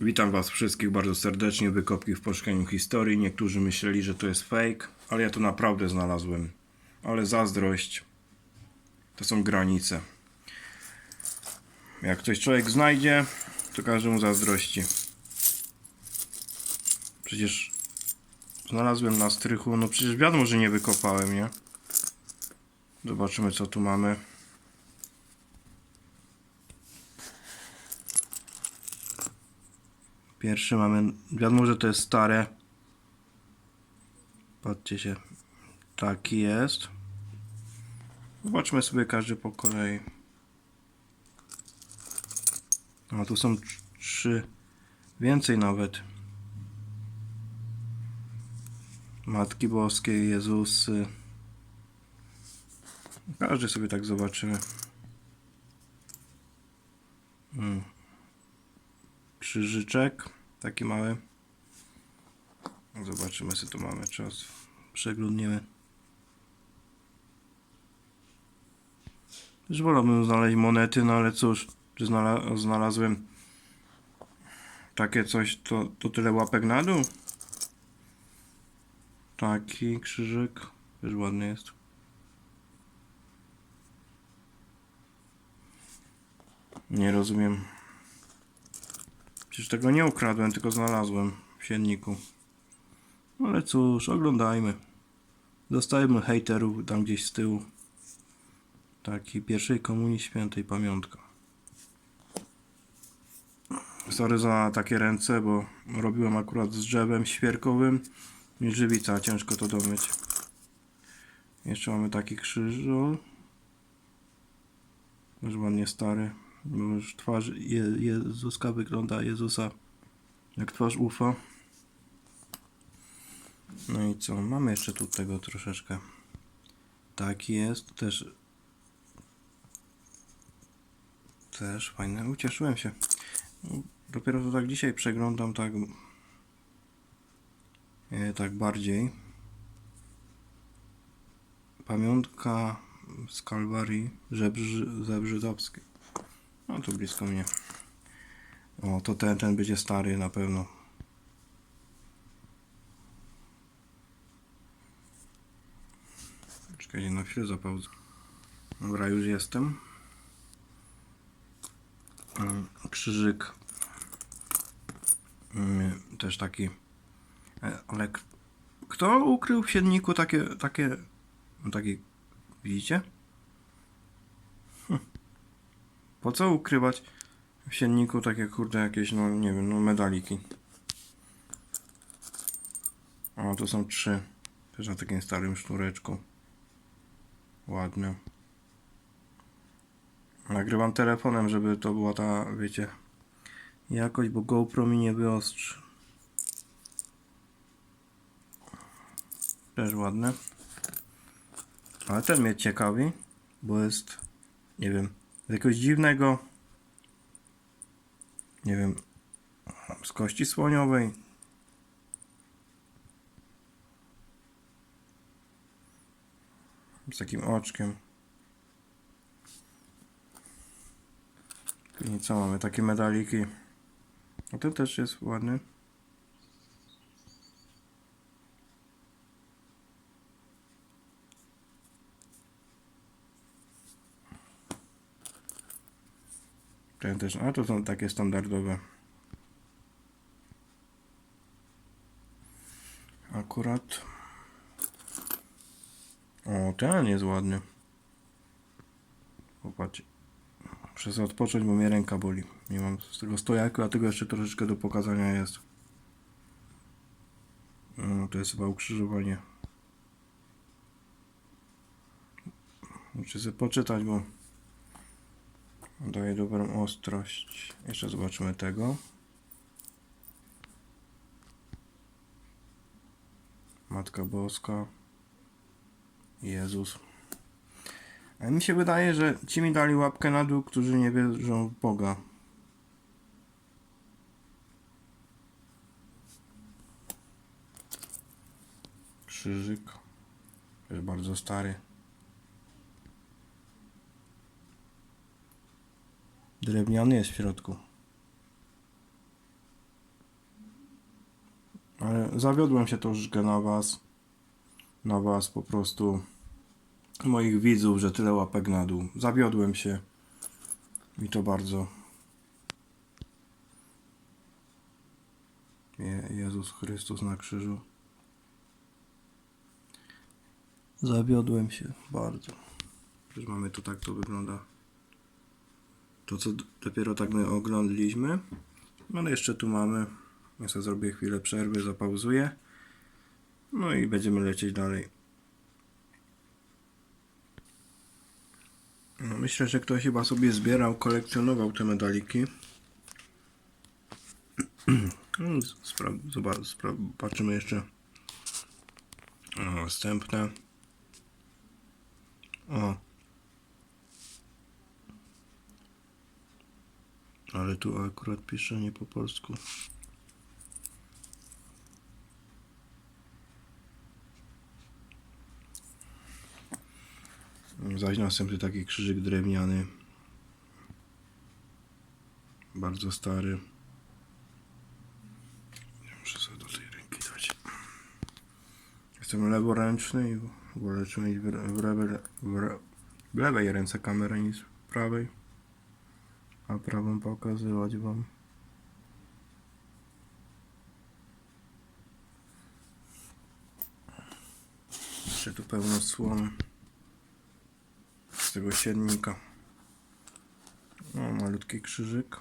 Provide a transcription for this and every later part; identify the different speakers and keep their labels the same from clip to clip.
Speaker 1: Witam Was wszystkich bardzo serdecznie. Wykopki w poszukaniu historii. Niektórzy myśleli, że to jest fake, ale ja to naprawdę znalazłem. Ale zazdrość to są granice. Jak ktoś człowiek znajdzie, to każdy mu zazdrości. Przecież znalazłem na strychu. No przecież wiadomo, że nie wykopałem, nie? Zobaczymy, co tu mamy. Pierwszy mamy, wiadomo, że to jest stare. Patrzcie się. Taki jest. Zobaczmy sobie każdy po kolei. A tu są tr- trzy, więcej nawet. Matki Boskie, Jezusy. Każdy sobie tak zobaczymy. Mm krzyżyczek, taki mały. Zobaczymy, co tu mamy czas. Przeglądniemy. Już wolałbym znaleźć monety, no ale cóż, znala znalazłem takie coś, to, to tyle łapek na dół. Taki krzyżyk, też ładny jest. Nie rozumiem. Przecież tego nie ukradłem, tylko znalazłem w sienniku. Ale cóż, oglądajmy. Dostajemy hejterów tam gdzieś z tyłu. Taki pierwszej komunii świętej pamiątka. Sorry za takie ręce, bo robiłem akurat z drzewem świerkowym. Nie żywica, ciężko to domyć. Jeszcze mamy taki krzyżol. Już ładnie stary. Już twarz Je Jezuska wygląda, Jezusa jak twarz ufa. No i co? Mamy jeszcze tu tego troszeczkę. Taki jest. Też też fajne. Ucieszyłem się. Dopiero to tak dzisiaj przeglądam tak e, tak bardziej. Pamiątka z Kalwarii Zebrzydowskiej. No tu blisko mnie. O, to ten, ten będzie stary na pewno. Czekajcie na chwilę zapauzę. Dobra, już jestem. Mm, Krzyżyk. Mm, Też taki. E, Ale kto ukrył w sienniku takie, takie, taki, widzicie? Po co ukrywać w sienniku takie kurde jakieś, no nie wiem, no medaliki. O, to są trzy. Też na takim starym sznureczku. Ładne. Nagrywam telefonem, żeby to była ta, wiecie, jakość, bo GoPro mi nie wyostrzy. Też ładne. Ale ten mnie ciekawi, bo jest, nie wiem, z jakiegoś dziwnego, nie wiem, z kości słoniowej. Z takim oczkiem. I co mamy? Takie medaliki. A ten też jest ładny. Ten też, a to są takie standardowe. Akurat. O, ten jest ładny. Popatrzcie. Muszę odpocząć, bo mnie ręka boli. Nie mam z tego stojaku, a tego jeszcze troszeczkę do pokazania jest. No, to jest chyba ukrzyżowanie. Muszę sobie poczytać, bo Daje dobrą ostrość. Jeszcze zobaczymy tego. Matka Boska. Jezus. A mi się wydaje, że ci mi dali łapkę na dół, którzy nie wierzą w Boga. Krzyżyk. Jest bardzo stary. Drewniany jest w środku. że zawiodłem się troszeczkę na was. Na was po prostu. Moich widzów, że tyle łapek na dół. Zawiodłem się. I to bardzo. Je Jezus Chrystus na krzyżu. Zawiodłem się bardzo. Już mamy to tak to wygląda. To co dopiero tak my oglądaliśmy. No ale jeszcze tu mamy. Ja sobie zrobię chwilę przerwy, zapauzuję. No i będziemy lecieć dalej. No, myślę, że ktoś chyba sobie zbierał, kolekcjonował te medaliki. No, spra- zoba- spra- patrzymy jeszcze. O, następne. O. Ale tu akurat pisze nie po polsku. Zaś następny taki krzyżyk drewniany. Bardzo stary. Muszę sobie do tej ręki dać. Jestem leworęczny i wolę mieć w, w, w, re- w lewej ręce kamerę niż w prawej. A prawą pokazywać wam. Jeszcze tu pełno słomy z tego siennika. O, malutki krzyżyk.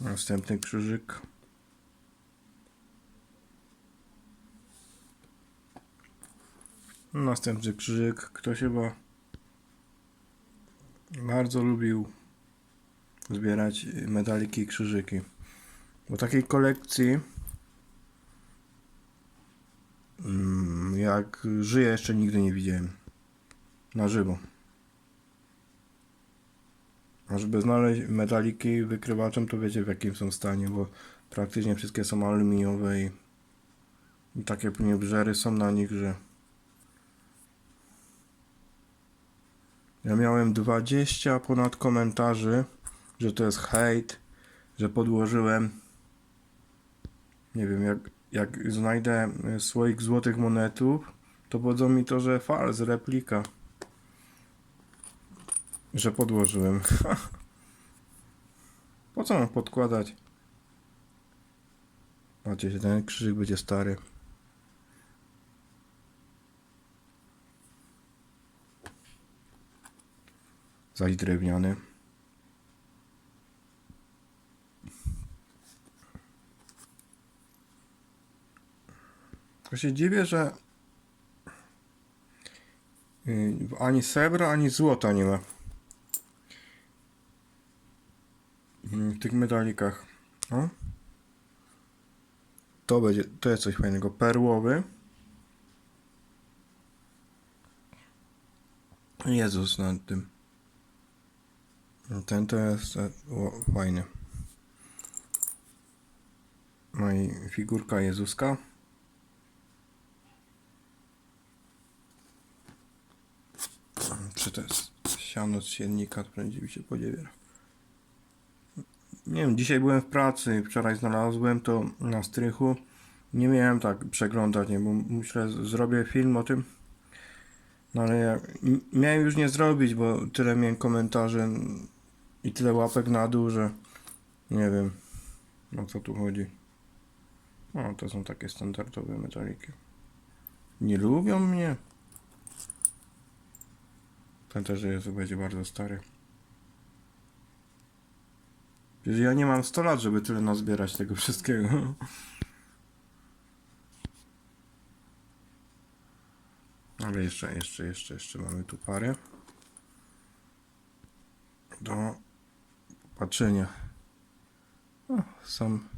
Speaker 1: Następny krzyżyk. Następny krzyżyk. Ktoś chyba bardzo lubił zbierać medaliki i krzyżyki. Bo takiej kolekcji mm, jak żyję jeszcze nigdy nie widziałem. Na żywo. A żeby znaleźć medaliki wykrywaczem, to wiecie w jakim są stanie, bo praktycznie wszystkie są aluminiowe i, takie brzery są na nich, że ja miałem 20 ponad komentarzy, że to jest hejt, że podłożyłem nie wiem, jak, jak znajdę e, słoik złotych monetów, to powiedzą mi to, że fals, replika. Że podłożyłem. po co mam podkładać? Patrzcie, ten krzyżyk będzie stary. Zaś drewniany. Się dziwię, że y, ani srebra, ani złota nie ma w tych medalikach. O. To będzie, to jest coś fajnego. Perłowy. Jezus nad tym. No Ten to jest e, o, fajny. No i figurka Jezuska. Czy to jest siano z siennika, prędzej mi się podziwiera. Nie wiem, dzisiaj byłem w pracy, wczoraj znalazłem to na strychu. Nie miałem tak przeglądać, nie, bo myślę, zrobię film o tym. No ale ja miałem już nie zrobić, bo tyle miałem komentarzy i tyle łapek na dół, że nie wiem o co tu chodzi. No, to są takie standardowe metaliki. Nie lubią mnie. Ten też jest, będzie bardzo stary. Przecież ja nie mam 100 lat, żeby tyle nazbierać tego wszystkiego. Ale jeszcze, jeszcze, jeszcze, jeszcze mamy tu parę. Do patrzenia. Sam.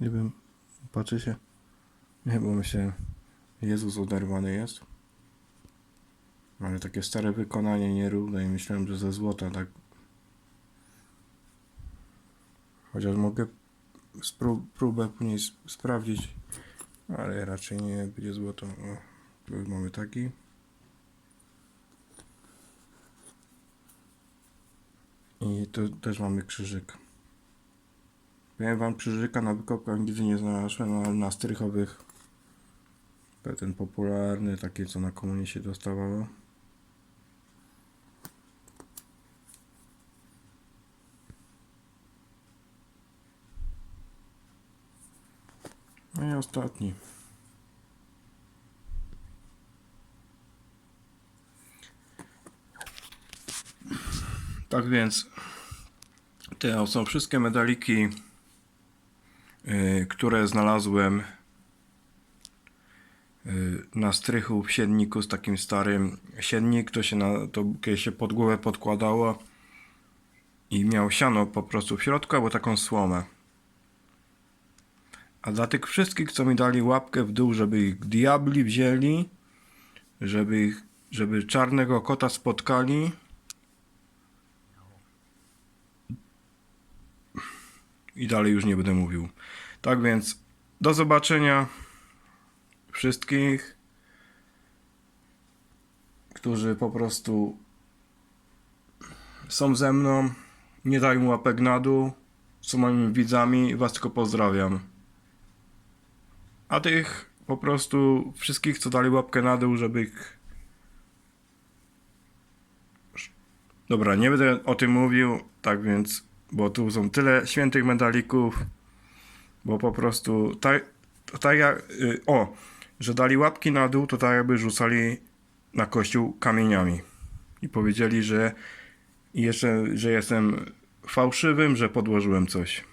Speaker 1: Nie wiem, patrzy się. Nie, bo myślę, Jezus oderwany jest. Ale takie stare wykonanie nierówne i myślałem, że ze złota tak. Chociaż mogę spró- próbę później sprawdzić Ale raczej nie będzie złoto. O, tu mamy taki. I tu też mamy krzyżyk. Powiem wam, krzyżyka na wykopkach nigdy nie znalazłem, ale na strychowych ten popularny, takie co na komunie się dostawało. No i ostatni. Tak więc te są wszystkie medaliki, y, które znalazłem y, na strychu w sienniku z takim starym. Siennik to się, na, to się pod głowę podkładało i miał siano po prostu w środku albo taką słomę. A dla tych wszystkich, co mi dali łapkę w dół, żeby ich diabli wzięli, żeby ich, żeby czarnego kota spotkali, i dalej już nie będę mówił. Tak więc do zobaczenia wszystkich, którzy po prostu są ze mną, nie dają łapek na dół, są moimi widzami was tylko pozdrawiam. A tych po prostu wszystkich, co dali łapkę na dół, żeby ich... Dobra, nie będę o tym mówił, tak więc, bo tu są tyle świętych medalików, bo po prostu tak, tak jak, y, o, że dali łapki na dół, to tak jakby rzucali na kościół kamieniami i powiedzieli, że jeszcze, że jestem fałszywym, że podłożyłem coś.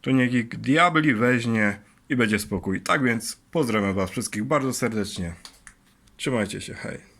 Speaker 1: To niech ich diabli weźmie i będzie spokój. Tak więc pozdrawiam was wszystkich bardzo serdecznie. Trzymajcie się, hej.